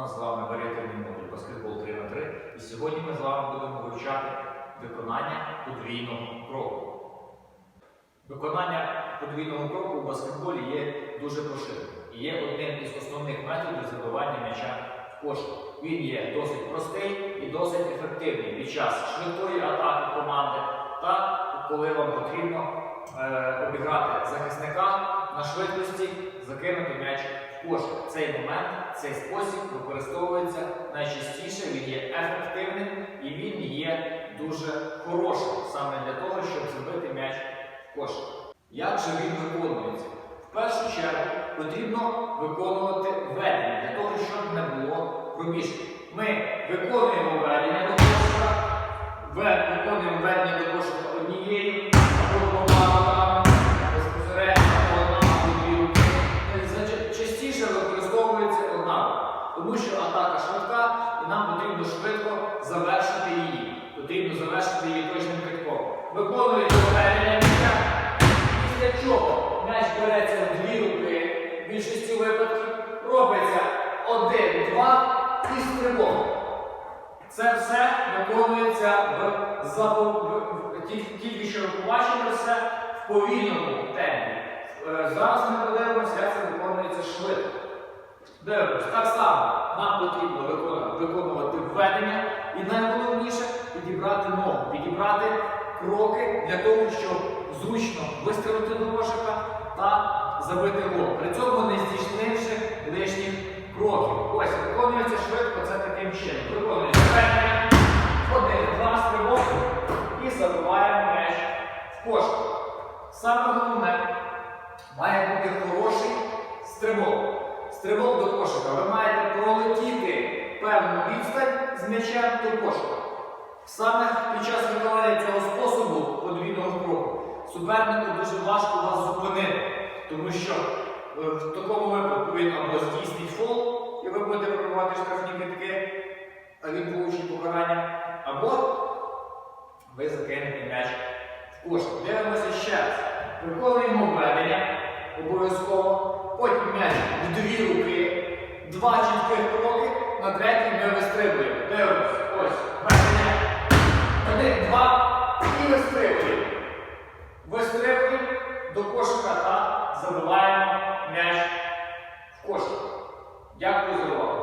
нас з вами варіативний модуль баскетбол 3 на 3 і сьогодні ми з вами будемо вивчати виконання подвійного кроку. Виконання подвійного кроку у баскетболі є дуже поширеним і є одним із основних методів забивання м'яча в кошик. Він є досить простий і досить ефективний під час швидкої атаки команди та коли вам потрібно е, обіграти захисника на швидкості, закинути м'яч в. Цей момент, цей спосіб використовується найчастіше, він є ефективним і він є дуже хорошим саме для того, щоб забити м'яч в кошик. Як же він виконується? В першу чергу потрібно виконувати введення для того, щоб не було пробіжки. Ми виконуємо введення до кошика, виконуємо введення до нам потрібно швидко завершити її. Потрібно завершити її точним китком. Виконується введення після чого м'яч береться в дві руки, в більшості випадків робиться один, два і стрибок. Це все виконується в, запо- в- в- тільки- що побачили все в повільному темпі. Е, Зараз ми подивимося, як це виконується швидко. Дивимось, так само нам потрібно виконувати, введення і найголовніше підібрати ногу, підібрати кроки для того, щоб зручно вистрілити до кошика та забити гол. При цьому не здійснивши лишніх кроків. Ось виконується швидко це таким чином. Виконується введення, один, два стрибок і забиваємо м'яч в кошик. Саме головне має бути хороший стрибок. Стрибок до кошика. Ви маєте пролетіти певну відстань з м'ячем до кошика. Саме під час виконання цього способу подвійного кроку супернику дуже важко вас зупинити, тому що е, в такому випадку він або здійснить фол, і ви будете пробувати штрафні китки, а він получить покарання, або ви закинете м'яч в кошик. Дивимося ще раз. Виконуємо введення обов'язково. Потім м'яч в дві руки, два чітких третій ми вистрибуємо. Дивимось. Ось. Один, два. І вистрибуємо. Вистрибуємо до кошика та забиваємо м'яч в кошик. Дякую за увагу.